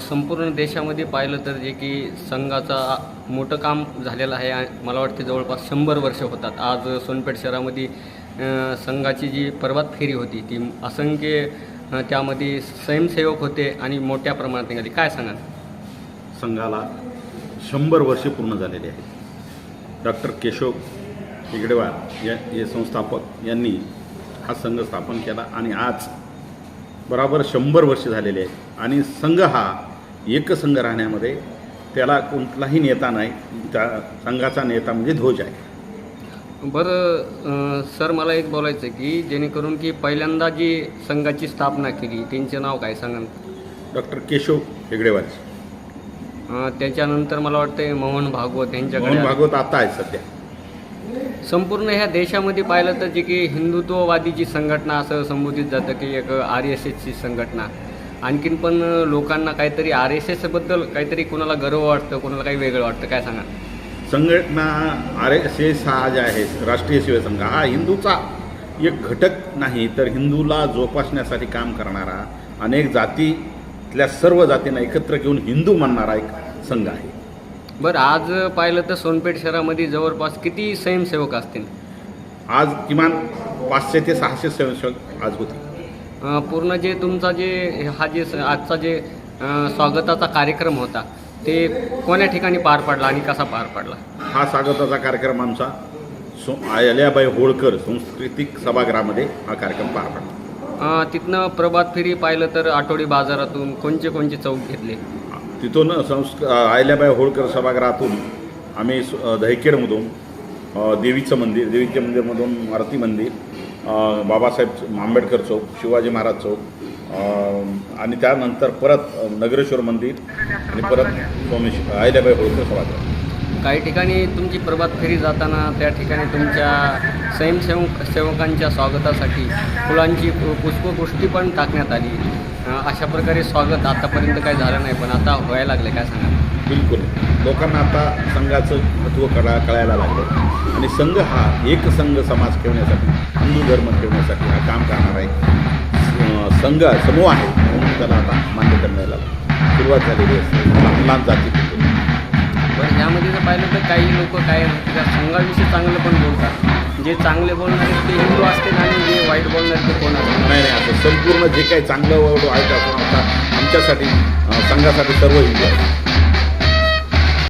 संपूर्ण देशामध्ये पाहिलं तर जे की संघाचा मोठं काम झालेलं आहे मला वाटते जवळपास शंभर वर्ष होतात. आज सोनपेठ शहरामध्ये संघाची जी पर्वात फेरी होती ती असंख्य त्यामध्ये स्वयंसेवक होते आणि मोठ्या प्रमाणात निघाली. काय सांगाल? संघाला शंभर वर्षे पूर्ण झालेली आहेत. डॉक्टर केशव हेगडेवार या हे संस्थापक यांनी हा संघ स्थापन केला आणि आज बराबर शंभर वर्ष झालेले आहेत. आणि संघ हा एकसंघ राहण्यामध्ये त्याला कोणताही नेता नाही त्या संघाचा नेता म्हणजे ध्वज आहे. बरं सर मला एक बोलायचं आहे की जेणेकरून की पहिल्यांदा जी संघाची स्थापना केली त्यांचे नाव काय सांगा डॉक्टर केशव हेगडेवार अ, त्याच्यानंतर मला वाटतं मोहन भागवत यांच्याकडे. भागवत आता आहेत सध्या. संपूर्ण ह्या देशामध्ये पाहिलं तर जे की हिंदुत्ववादीची संघटना असं संबोधित जातं की एक आर एस एसची संघटना. आणखीन पण लोकांना काहीतरी आर एस एसबद्दल काहीतरी कोणाला गर्व वाटतं कोणाला काही वेगळं वाटतं काय सांगा संघटना आर एस एस हा जे आहे राष्ट्रीय सेवा संघ हा हिंदूचा एक घटक नाही तर हिंदूला जोपासण्यासाठी काम करणारा अनेक जातीतल्या सर्व जातींना एकत्र घेऊन हिंदू मानणारा एक संघ आहे. बरं आज पाहिलं तर सोनपेठ शहरामध्ये जवळपास किती स्वयंसेवक असतील? आज किमान पाचशे ते सहाशे स्वयंसेवक आज होते पूर्ण जे तुमचा जे हा जे आजचा जे स्वागताचा कार्यक्रम होता ते कोण्या ठिकाणी पार पडला आणि कसा पार पडला? हा स्वागताचा कार्यक्रम आमचा सो अहिल्याबाई होळकर सांस्कृतिक सभागृहामध्ये हा कार्यक्रम पार पडला. तिथनं प्रभात फेरी पाहिलं तर आठवडी बाजारातून कोणचे कोणचे चौक घेतले? तिथून संस्क अहिल्याबाई होळकर सभागृहातून आम्ही अ, देवीचं मंदिर देवीच्या मंदिरमधून मारुती मंदिर बाबासाहेब आंबेडकर चौक शिवाजी महाराज चौक आणि त्यानंतर परत नगरेश्वर मंदिर आणि परत स्वामी अहिल्याबाई होळकर सभागृह. काही ठिकाणी तुमची प्रभात फेरी जाताना त्या ठिकाणी तुमच्या स्वयंसेवक सेवकांच्या स्वागतासाठी फुलांची पु- पुष्पवृष्टी पण टाकण्यात आली. अशा प्रकारे स्वागत आतापर्यंत काही झालं नाही पण आता व्हायला लागले काय सांगा बिलकुल. लोकांना आता संघाचं महत्त्व कळा कळायला लागलं. आणि संघ हा एक संघ समाज ठेवण्यासाठी हिंदू धर्म ठेवण्यासाठी हा काम करणारा अं, संघ समूह आहे म्हणून त्याला आता मान्यता मिळायला सुरुवात झालेली असते लहान लहान जाती पण ह्यामध्ये जर पाहिलं तर काही लोक काय त्या संघाविषयी चांगलं पण बोलतात. जे चांगले बोलणारे ते हिंदू असतील आणि जे वाईट बोलणारे ते कोण असतील? नाही नाही आता संपूर्ण जे काही चांगलं वाईट आहे आपण आता आमच्यासाठी संघासाठी सर्व हिंदू आहे